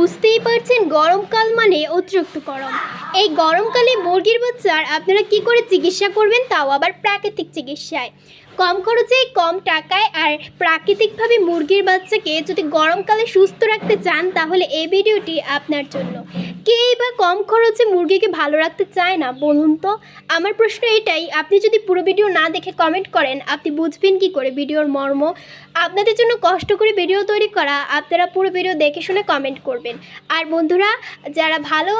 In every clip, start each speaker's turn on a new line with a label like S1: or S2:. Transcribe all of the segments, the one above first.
S1: বুঝতেই পারছেন গরমকাল মানে অতিরিক্ত গরম। এই গরমকালে মুরগির বাচ্চার আপনারা কি করে চিকিৎসা করবেন? তাও আবার প্রাকৃতিক চিকিৎসায়। কম খরচে, কম টাকায় আর প্রাকৃতিকভাবে মুরগির বাচ্চাকে যদি গরমকালে সুস্থ রাখতে চান, তাহলে এই ভিডিওটি আপনার জন্য। কেই বা কম খরচে মুরগিকে ভালো রাখতে চায় না, বলুন তো? আমার প্রশ্ন এটাই, আপনি যদি পুরো ভিডিও না দেখে কমেন্ট করেন, আপনি বুঝবেন কি করে ভিডিওর মর্ম? আপনাদের জন্য কষ্ট করে ভিডিও তৈরি করা, আপনারা পুরো ভিডিও দেখে শুনে কমেন্ট করবেন। আর বন্ধুরা, যারা ভালো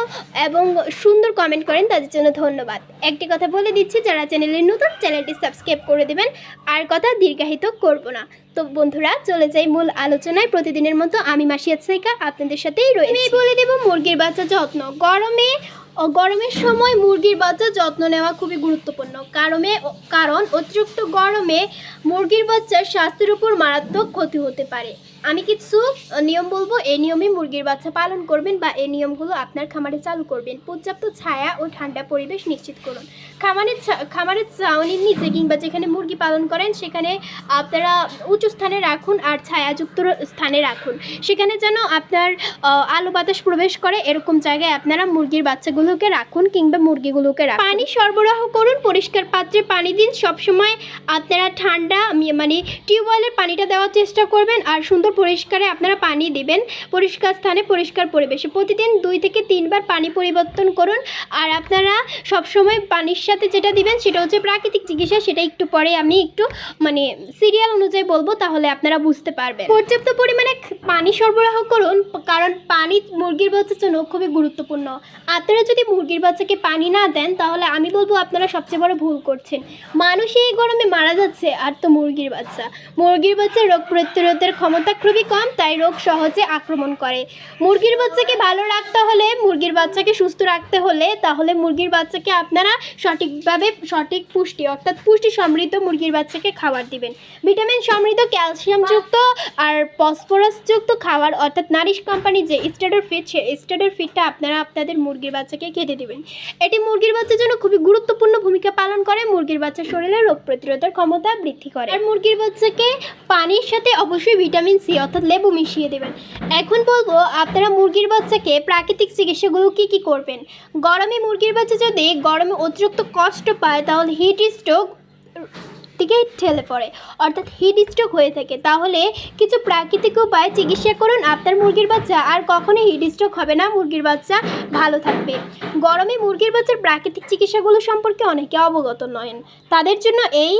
S1: এবং সুন্দর কমেন্ট করেন, তাদের জন্য ধন্যবাদ। একটি কথা বলে দিচ্ছি, যারা চ্যানেলের নতুন, চ্যানেলটি সাবস্ক্রাইব করে দেবেন, আর কথা দীর্ঘায়িত করব না। তো বন্ধুরা, চলে যাই মূল আলোচনায়। প্রতিদিনের মতো আমি মাসিয়া সাইকা আপনাদের সাথেই রয়েছি। বলে দেব মুরগির বাচ্চা যত্ন। গরমে গরমের সময় মুরগির বাচ্চা যত্ন নেওয়া খুবই গুরুত্বপূর্ণ। কারণে কারণ অতিরিক্ত গরমে মুরগির বাচ্চার স্বাস্থ্যের উপর মারাত্মক ক্ষতি হতে পারে। আমি কিছু নিয়ম বলব, এই নিয়মে মুরগির বাচ্চা পালন করবেন বা এই নিয়মগুলো আপনার খামারে চালু করবেন। পর্যাপ্ত ছায়া ও ঠান্ডা পরিবেশ নিশ্চিত করুন। খামারের খামারের ছাউনির নিচে কিংবা যেখানে মুরগি পালন করেন, সেখানে আপনারা উঁচু স্থানে রাখুন আর ছায়াযুক্ত স্থানে রাখুন। সেখানে যেন আপনার আলো বাতাস প্রবেশ করে, এরকম জায়গায় আপনারা মুরগির বাচ্চাগুলোকে রাখুন কিংবা মুরগিগুলোকে রাখুন। পানি সরবরাহ করুন, পরিষ্কার পাত্রে পানি দিন। সবসময় আপনারা ঠান্ডা মানে টিউবওয়েলের পানিটা দেওয়ার চেষ্টা করবেন আর সুন্দর পরিষ্কারে আপনারা পানি দিবেন, পরিষ্কার স্থানে পরিষ্কার পরিবেশে। প্রতিদিন দুই থেকে তিনবার পানি পরিবর্তন করুন, আর আপনারা সবসময় পানির সাথে যেটা দিবেন সেটা হচ্ছে প্রাকৃতিক চিকিৎসা, সেটা একটু পরে আমি একটু মানে সিরিয়াল অনুযায়ী বলব, তাহলে আপনারা বুঝতে পারবেন। পর্যাপ্ত পরিমাণে পানি সরবরাহ করুন, কারণ পানি মুরগির বাচ্চার জন্য খুবই গুরুত্বপূর্ণ। আপনারা যদি মুরগির বাচ্চাকে পানি না দেন, তাহলে আমি বলব আপনারা সবচেয়ে বড় ভুল করছেন। মানুষই এই গরমে মারা যাচ্ছে, আর তো মুরগির বাচ্চা। মুরগির বাচ্চার রোগ প্রতিরোধের ক্ষমতা খুবই কম, তাই রোগ সহজে আক্রমণ করে। মুরগির বাচ্চাকে ভালো রাখতে হলে, মুরগির বাচ্চাকে সুস্থ রাখতে হলে, তাহলে মুরগির বাচ্চাকে আপনারা সঠিকভাবে সঠিক পুষ্টি, অর্থাৎ পুষ্টি সমৃদ্ধ মুরগির বাচ্চাকে খাবার দিবেন। ভিটামিন সমৃদ্ধ ক্যালসিয়ামযুক্ত আর ফসফরাসযুক্ত খাবার, অর্থাৎ নারিশ কোম্পানির যে স্টাডার ফিট সে স্টাডার ফিটটা আপনারা আপনাদের মুরগির বাচ্চাকে খেতে দিবেন। এটি মুরগির বাচ্চার জন্য খুবই গুরুত্বপূর্ণ ভূমিকা পালন করে, মুরগির বাচ্চার শরীরে রোগ প্রতিরোধের ক্ষমতা বৃদ্ধি করে। আর মুরগির বাচ্চাকে পানির সাথে অবশ্যই ভিটামিন সি অর্থাৎ লেবু মিশিয়ে দেবেন। এখন বলব, আপনারা মুরগির বাচ্চাকে প্রাকৃতিক চিকিৎসাগুলো কী কী করবেন? গরমে মুরগির বাচ্চা যদি গরমে অতিরিক্ত কষ্ট পায়, তাহলে হিট স্ট্রোক দিকে ঠেলে পড়ে। অর্থাৎ হিট স্ট্রোক হয়ে থাকে। তাহলে কিছু প্রাকৃতিক উপায় চিকিৎসা করুন। আপনার মুরগির বাচ্চা আর কখনোই হিট স্ট্রোক হবে না। মুরগির বাচ্চা ভালো থাকবে। গরমে মুরগির বাচ্চার প্রাকৃতিক চিকিৎসাগুলো সম্পর্কে অনেকে অবগত নয় তাদের জন্য এই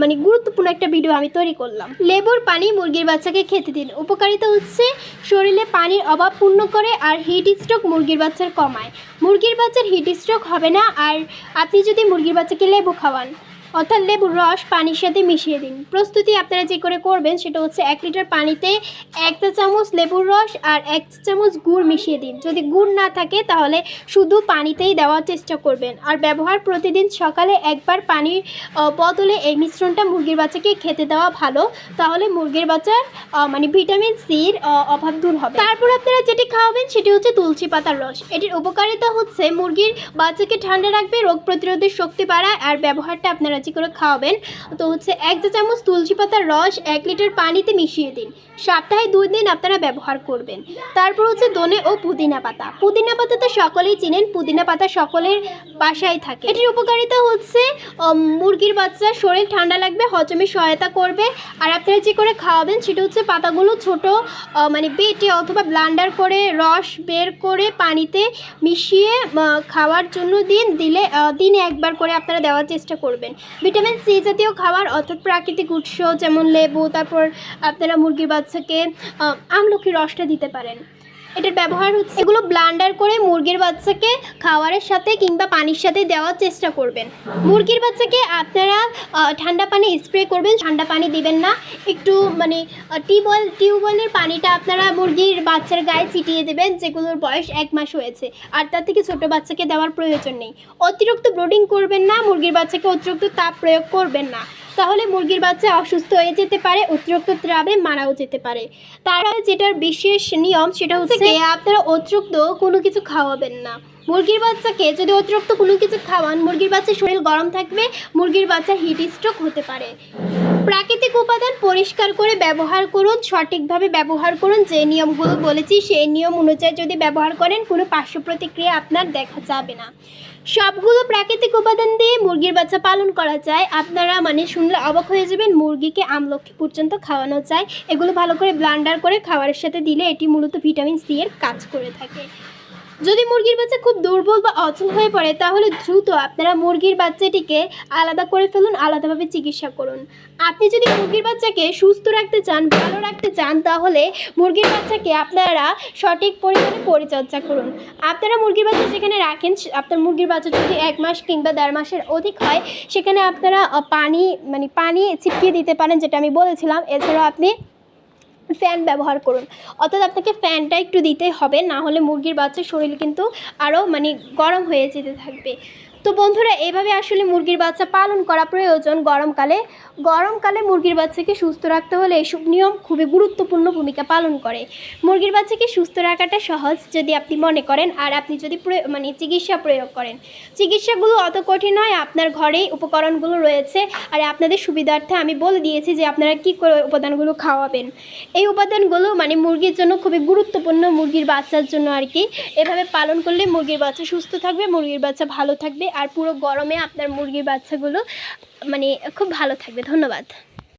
S1: মানে গুরুত্বপূর্ণ একটা ভিডিও আমি তৈরি করলাম। লেবুর পানি মুরগির বাচ্চাকে খেতে দিন। উপকারিতা হচ্ছে শরীরে পানির অভাব পূর্ণ করে আর হিট স্ট্রোক মুরগির বাচ্চার কমায়। মুরগির বাচ্চার হিট স্ট্রোক হবে না। আর আপনি যদি মুরগির বাচ্চাকে লেবু খাওয়ান অর্থাৎ লেবুর রস, পানির সাথে মিশিয়ে দিন। প্রস্তুতি আপনারা যে করে করবেন সেটা হচ্ছে এক লিটার পানিতে এক চা চামচ লেবুর রস আর এক চা চামচ গুড় মিশিয়ে দিন। যদি গুড় না থাকে তাহলে শুধু পানিতেই দেওয়ার চেষ্টা করবেন। আর ব্যবহার প্রতিদিন সকালে একবার পানির বদলে এই মিশ্রণটা মুরগির বাচ্চাকে খেতে দেওয়া ভালো। তাহলে মুরগির বাচ্চার মানে ভিটামিন সির অভাব দূর হবে। তারপর আপনারা যেটি খাওয়াবেন সেটি হচ্ছে তুলসী পাতার রস। এটির উপকারিতা হচ্ছে মুরগির বাচ্চাকে ঠান্ডা রাখবে, রোগ প্রতিরোধের শক্তি বাড়ায়, আর ব্যবহারটা আপনারা যে করে খাওয়াবেন। তো হচ্ছে এক চা চামচ তুলসী পাতার রস এক লিটার পানিতে মিশিয়ে দিন। সপ্তাহে দুই দিন আপনারা ব্যবহার করবেন। তারপর হচ্ছে দনে ও পুদিনা পাতা। পুদিনা পাতা তো সকলেই চিনেন, পুদিনা পাতা সকলের বাসায় থাকে। এটির উপকারিতা হচ্ছে মুরগির বাচ্চা শরীর ঠান্ডা লাগবে, হজমে সহায়তা করবে। আর আপনারা যে করে খাওয়াবেন সেটা হচ্ছে পাতাগুলো ছোট মানে বেটে অথবা ব্লান্ডার করে রস বের করে পানিতে মিশিয়ে খাওয়ার জন্য দিন। দিলে দিনে একবার করে আপনারা দেওয়ার চেষ্টা করবেন। ভিটামিন সি জাতীয় খাবার অর্থাৎ প্রাকৃতিক উৎস, যেমন লেবু, তারপর আপনারা মুরগির বাচ্চাকে আমলকি রসটা দিতে পারেন। এটার ব্যবহার হচ্ছে এগুলো ব্লান্ডার করে মুরগির বাচ্চাকে খাওয়ারের সাথে কিংবা পানির সাথে দেওয়ার চেষ্টা করবেন। মুরগির বাচ্চাকে আপনারা ঠান্ডা পানি স্প্রে করবেন, ঠান্ডা পানি দিবেন না। একটু মানে টিউবওয়েল, টিউবওয়েলের পানিটা আপনারা মুরগির বাচ্চার গায়ে ছিটিয়ে দেবেন, যেগুলোর বয়স এক মাস হয়েছে। আর তার থেকে ছোট বাচ্চাকে দেওয়ার প্রয়োজন নেই। অতিরিক্ত ব্রোডিং করবেন না, মুরগির বাচ্চাকে অতিরিক্ত তাপ প্রয়োগ করবেন না। তাহলে মুরগির বাচ্চা অসুস্থ হয়ে যেতে পারে অতিরিক্ত ত্রাবে মারাও যেতে পারে। তারা যেটার বিশেষ নিয়ম সেটা হচ্ছে যে আপনারা অতিরিক্ত কোনো কিছু খাওয়াবেন না। মুরগির বাচ্চাকে যদি অতিরিক্ত কোনো কিছু খাওয়ান মুরগির বাচ্চার শরীর গরম থাকবে মুরগির বাচ্চা হিট স্ট্রোক হতে পারে। প্রাকৃতিক উপাদান পরিষ্কার করে ব্যবহার করুন, সঠিকভাবে ব্যবহার করুন, যে নিয়মগুলো বলেছি সেই নিয়ম অনুযায়ী যদি ব্যবহার করেন, কোনো পার্শ্ব প্রতিক্রিয়া আপনার দেখা যাবে না। সবগুলো প্রাকৃতিক উপাদান দিয়ে মুরগির বাচ্চা পালন করা যায়। আপনারা মানে শুনলে অবাক হয়ে যাবেন, মুরগিকে আমলক্ষী পর্যন্ত খাওয়ানো যায়। এগুলো ভালো করে ব্লান্ডার করে খাবারের সাথে দিলে এটি মূলত ভিটামিন সি এর কাজ করে থাকে। যদি মুরগির বাচ্চা খুব দুর্বল বা অচল হয়ে পড়ে, তাহলে দ্রুত আপনারা মুরগির বাচ্চাটিকে আলাদা করে ফেলুন, আলাদাভাবে চিকিৎসা করুন। আপনি যদি মুরগির বাচ্চাকে সুস্থ রাখতে চান, ভালো রাখতে চান, তাহলে মুরগির বাচ্চাকে আপনারা সঠিক পরিমাণে পরিচর্যা করুন। আপনারা মুরগির বাচ্চা যেখানে রাখেন আপনার মুরগির বাচ্চা যদি এক মাস কিংবা দেড় মাসের অধিক হয়, সেখানে আপনারা পানি মানে পানি ছিটিয়ে দিতে পারেন, যেটা আমি বলেছিলাম। এছাড়াও আপনি ফ্যান ব্যবহার করুন। অর্থাৎ আপনাকে ফ্যানটা একটু দিতেই হবে, না হলে মুরগির বাচ্চার শরীর কিন্তু আরও মানে গরম হয়ে যেতে থাকবে। তো বন্ধুরা, এভাবে আসলে মুরগির বাচ্চা পালন করা প্রয়োজন গরমকালে। গরমকালে মুরগির বাচ্চাকে সুস্থ রাখতে হলে এসব নিয়ম খুবই গুরুত্বপূর্ণ ভূমিকা পালন করে। মুরগির বাচ্চাকে সুস্থ রাখাটা সহজ যদি আপনি মনে করেন, আর আপনি যদি মানে চিকিৎসা প্রয়োগ করেন। চিকিৎসাগুলো অত কঠিন নয়, আপনার ঘরেই উপকরণগুলো রয়েছে। আর আপনাদের সুবিধার্থে আমি বলে দিয়েছি যে আপনারা কী করে উপাদানগুলো খাওয়াবেন। এই উপাদানগুলো মানে মুরগির জন্য খুবই গুরুত্বপূর্ণ, মুরগির বাচ্চার জন্য আর কি। এভাবে পালন করলে মুরগির বাচ্চা সুস্থ থাকবে, মুরগির বাচ্চা ভালো থাকবে। আর পুরো গরমে আপনার মুরগির বাচ্চাগুলো মানে খুব ভালো থাকবে। ধন্যবাদ।